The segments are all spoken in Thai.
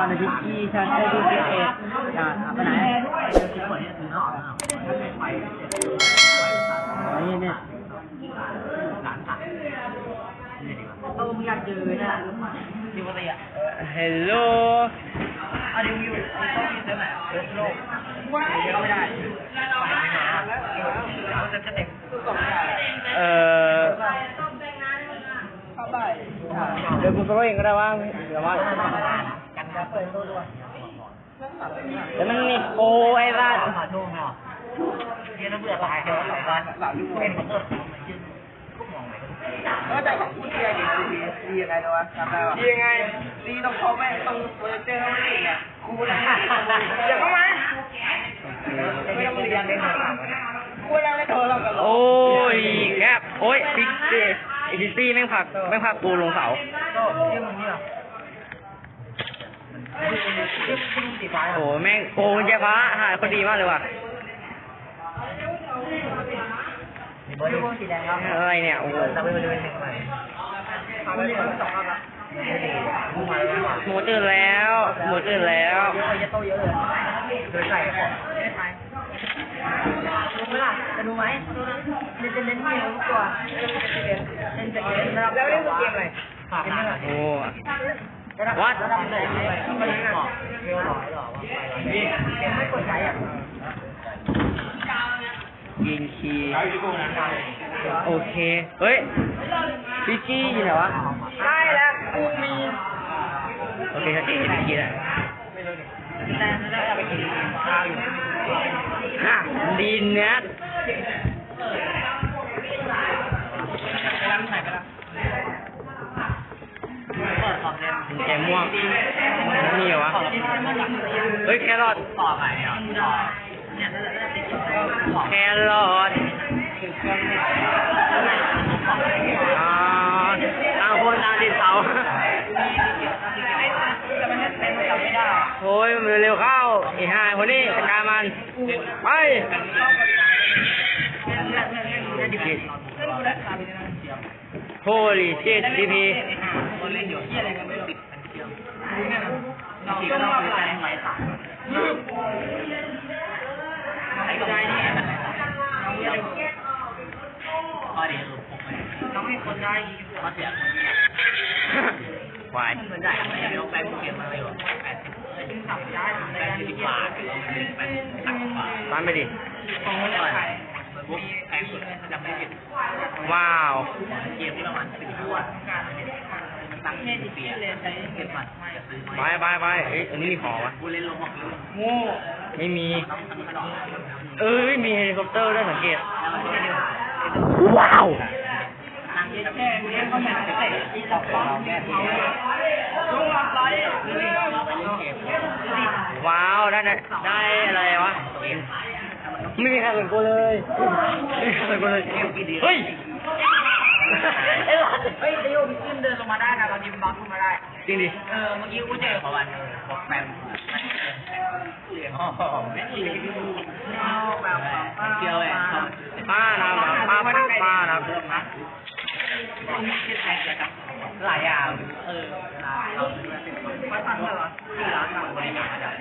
อนในพิกกี้ฉันได้ดูสิบเอ็ดอ่าไปไหนอ๋อนี่เนี่ยเออมึงอยากเจอเนี่ยอยู่ปกติอะฮัลโหลอะเดี๋ยวอยู่ต้องอยู่เท่าไหร่เออโลกเยวก็ไม่ได้แล้วจะเด็กเออเข้าไปเดี๋ยวกูสโลว์เองก็ได้ว่าเดี๋ยวว่า ดี๋ยวมันมีโปรไอ้บ้านมาโชว์หน่อยเรียนแล้วเบื่อตายแค่สองวันสามลูกเป็นของเออก็มองไหนก็ใจของคุณเรียดีดียังไงนะวะจำได้ปะดียังไงดีต้องเขาแม่ต้องโปรเจอร์เขาไม่เนี่ยครูนะอย่าเข้ามาไม่ต้องเรียนเลยกูแล้วไม่โทรเรากันหรอโอ้ยแคบโอ้ยพิกซี่ไอพิซี่แม่งผักแม่งผักกูลงเสา ก็เรื่องมึงเนี่ยที่ที่สีฟ้า โอ้แม่งโอ้ยแกฟ้าหายคนดีมากเลยว่ะเอะไรเนี่ยโอ้โหจะไปบริเวณหนึ่งไปทำไปสองครับมึงมาแล้วหมูตื่นแล้วหมูตื่นแล้วเยอะเยอะโตเยอะเลยโดยใส่ของไม่ได้ใช้ดูไหมล่ะจะดูไหมเล่นเล่นมีรู้ตัวเล่นจะเล่นนะครับแล้วเล่นเกมอะไรฝากหน่อยโอ้ วัดระดับไหนไม่ได้หรอเร็วหรอหรอไม่กดใช้อะยิงคีโอเค เฮ้ยพิกกี้อยู่ไหนวะได้แล้วกูมี โอเคชัดเจนพิกกี้แล้แต่แล้วจะไปกินข้าวอยู่ฮะดีเน็ต ของเล่นแกม่วงนี่เหรอวะ เฮ้ยแครอทต่อไหนอะต่อเนี่ยแล้วจะติดต่อแครอทอ่าต่างคนต่างติดเสาแต่มันเป็นจำไม่ได้โอ้ยเร็วเข้าไอ้ห่าคนนี้จัดการมันไปโฮลี่ชิตดีพี เราติดมันเชื่อมเราต้อบไรไหมสามไอ้ใจนี่ข้อดีคือผมต้องให้คนได้ข้อเสียคนวายเหมือนได้ไม่ได้ลงไปภูเก็ตมาเลยว่ะแปดสิบซึ่งทำได้ทำได้สิบาทแปสิบสามบาทตามไปดิของมันจะขายปุ๊บแพงสุดจำไม่ผิดว้าวเกมที่ประมาณสิบขวด ตั้งเทศที่ปีเลยใช้เก็บบัตรไม่ซื้อไปไปไปเอ้ยอันนี้มีของวะกูเล่นลงหอกเลยโง่ไม่มี เอ้ย มีเฮลิคอปเตอร์ด้วยสังเกต ว้าวนั่งแค่เนี้ยเขาแข่งเตะที่สองเราแก้ทีลุงรับไรเราไปเล่นเกมว้าวได้ได้ได้อะไรวะ ไม่มีใครเหมือนกูเลยไม่มีใครเหมือนกูเลยเฮ้ยเอ้ยเฮ้ยเดี๋ยวพี่ขึ้นเดินลง มาได้นะเราดิมบัฟลงมาได้ จริงดิเออ เมื่อกี้กูเจอเขาวันบอกแปมเหลียงอ๋อไม่ดีเอาแบบเดียวเองป้านะป้าป้าป้าป้านะหลายอย่างเออเราไม่ฟังเหรอที่ร้านทำบริการแบบ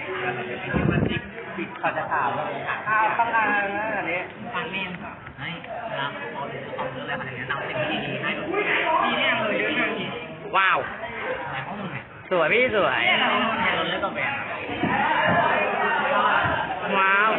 ปิดเขาจะถามว่าข้าวต้องการอะไรนะอันนี้ฟังเมนให้นะครับขอของเรื่องอะไรแนะนำสิ่งที่ดีให้ ว้าวในห้องมึงเนี่ยสวยพี่สวยเราเราเลือกตัวแบรนด์ว้าว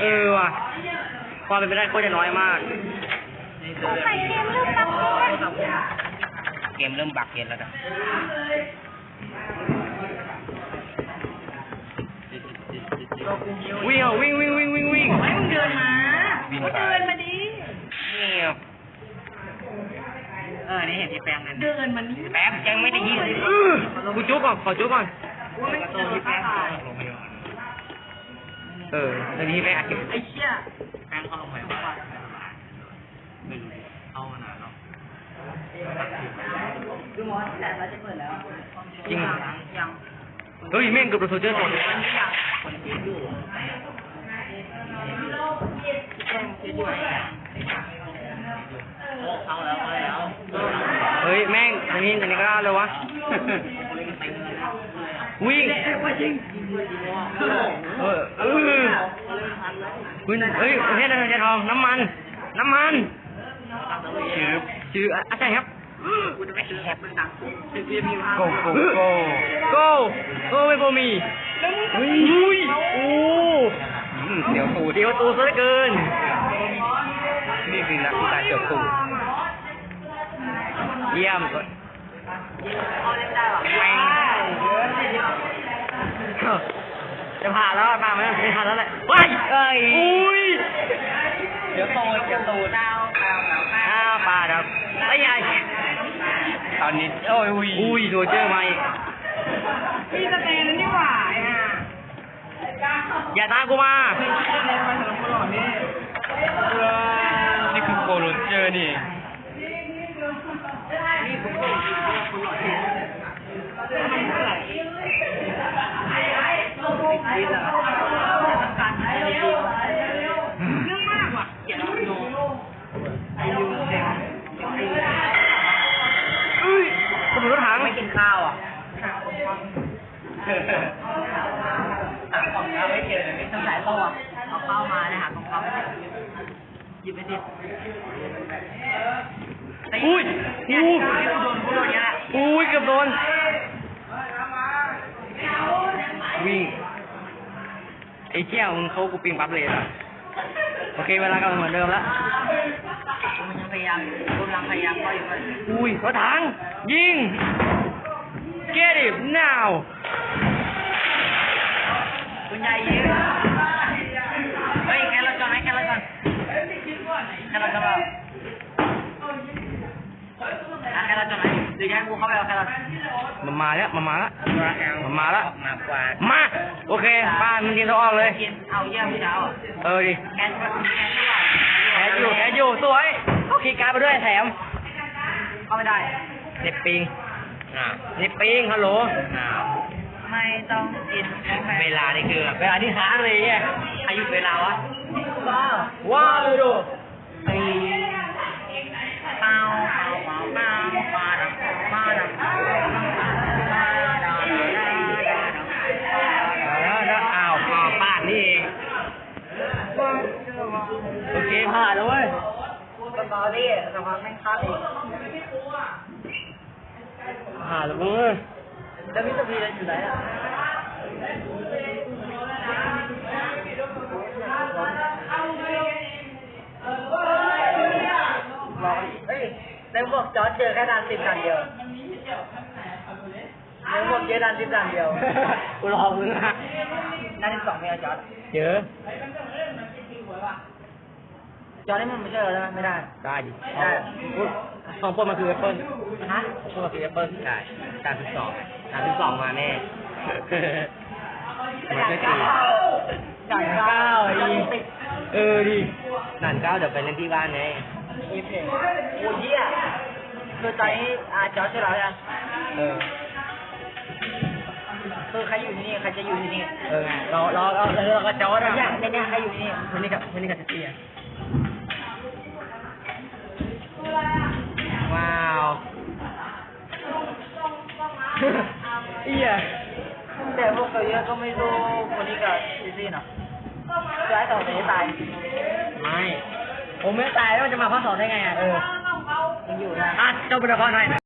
เออว่ะความเป็นไปได้โคตรจะน้อยมากสงสัยเกมเริ่มบังแล้วเกมเริ่มบักเกมแล้วนะวิ่งเอาวิ่งวิ่งวิ่งวิ่งวิ่งไม่มึงเดินมาก็เดินมาดินี่เอาเออ นี่เห็นที่แปลงนั้นเดินมันนี่แป๊บยังไม่ได้ยินเออกูจุ๊บก่อนขอจุ๊บก่อนว่าไม่ตัวที่แปลง เออตอนนี้ไปอัดเก็บไอ้เชี่ยแปลงเขาลงไปว่าไม่รู้เอาขนาดเนาะดูหมอแต่เราจะเปิดแล้วจริงยังเฮ้ยแม่งเกับโดนโซเจอร์หมดมันไม่อยากคนคิดอยู่ต้องคิดอยู่เอาแล้วเอาแล้วเฮ้ยแม่งตรงนี้ตรงนี้ก็ได้เลยวะวิ่งเออ เออคุณเฮ้ยประเทศอะไรทอง น้ำมัน น้ำมันชื่อชื่ออาจารครับโกโกโกโกโกไม่พอมีอุ้ยโอ้เดี๋ยวตูเดี๋ยวตูซะเหลือเกิน นี่คือนักกีฬาเกี่ยวตูเยี่ยมก่อนเอาเล่นได้หรอแม่ง จะผ่านแล้วผ่าไหมไม่ผ่านแล้วแหละว้ายเอ้ยอุ้ยเดี๋ยวโตเดี๋ยวโตดาวดาวดาวอ้าวป่าครับไอ้ยายตอนนี้โอ้ยอุ้ยอุ้ยโดนเจอมาอีกพี่สเตนนี่หว่าอะอย่าตามกูมานี่คือโคโรเจอร์นี่ เรื่องมากว่ะเกลียดโนไอยูเซ็งเอ้ยกระสุนรถถังไม่กินข้าวอะหาของข้าวไม่เจอไม่ต้องหลายตัวเอาข้าวมานะหาของข้าวไม่เจอหยิบไปดิอุ้ยเนี่ยอุ้ยที่กูโดนกูโดนอย่างนี้แหละอุ้ยเกือบโดนวิ่งไอ้เจ้ามึงเขากูปิงปั๊บเลยอะโอเคเวลากำลังเหมือนเดิมแล้วมันยังพยายามกำลังพยายามก็อยู่เลยอุ้ยรถถังยิง get it now คุณยายยิงเฮ้ยแกเราจอนไหมแกเราจอนแกเราจอนเปล่าอะแกเราจอนไหมหรือยังกูเข้าไปเอาแกเรามันมาแล้วมันมาแล้วมันมาแล้วมากกว่ามา โอเคป้านมันยิงตัวออกเลยกินเอาเยี่ยมพี่เจ้าเออดิแกนแกนที่ว่าแอดอยู่แอดอยู่สวยเอาคีย์การ์ดไปด้วยแถมเข้าไม่ได้เน็ตปิงเน็ตปิงฮัลโหลไม่ต้องกินเวลานี่คือเวลาที่ค้างเลยไงอายุเวลาวะว้าวว้าวเลยดู สตอรี่สภาพแม่งคักอีกผ่านแล้วเว้ยแล้วมิสเตอร์พีอยู่ไหนอะบอกเฮ้ยในพวกจอร์จเจอแค่ดานสิบดานเดียวในพวกเจอดานสิบดานเดียวกูรอมึงอะดานที่สองไม่เอาจอร์จเจอ จอร์จนี่มันไม่ใช่เหรอใช่ไหมไม่ได้ ได้ดิได้สองเปิ้ลมาคือแอปเปิ้ลฮะเปิ้ลมาคือแอปเปิ้ลใช่การที่สองการที่สองมาแน่มันก็ตีจ่ายเก้าไอ้ติดเออดิด่านเก้าเดี๋ยวไปเล่นที่บ้านไงอีเพย์โอ้ยเหี้ยคือตอนนี้อาจอร์จใช่เหรอเนี่ยเออคือใครอยู่ที่นี่ใครจะอยู่ที่นี่ เออเราเราเราเราก็จอดเนี่อะยในเนี่ยใครอยู่ที่นี่คนนี้กับคนนี้กับเตีย นาะสุดท้ายสองคนนี้ตายไม่ผมไม่ตายแล้วมันจะมาข้อสอบได้ไงอะเออยังอยู่นะ อะเจ้าเป็นละครหน่อย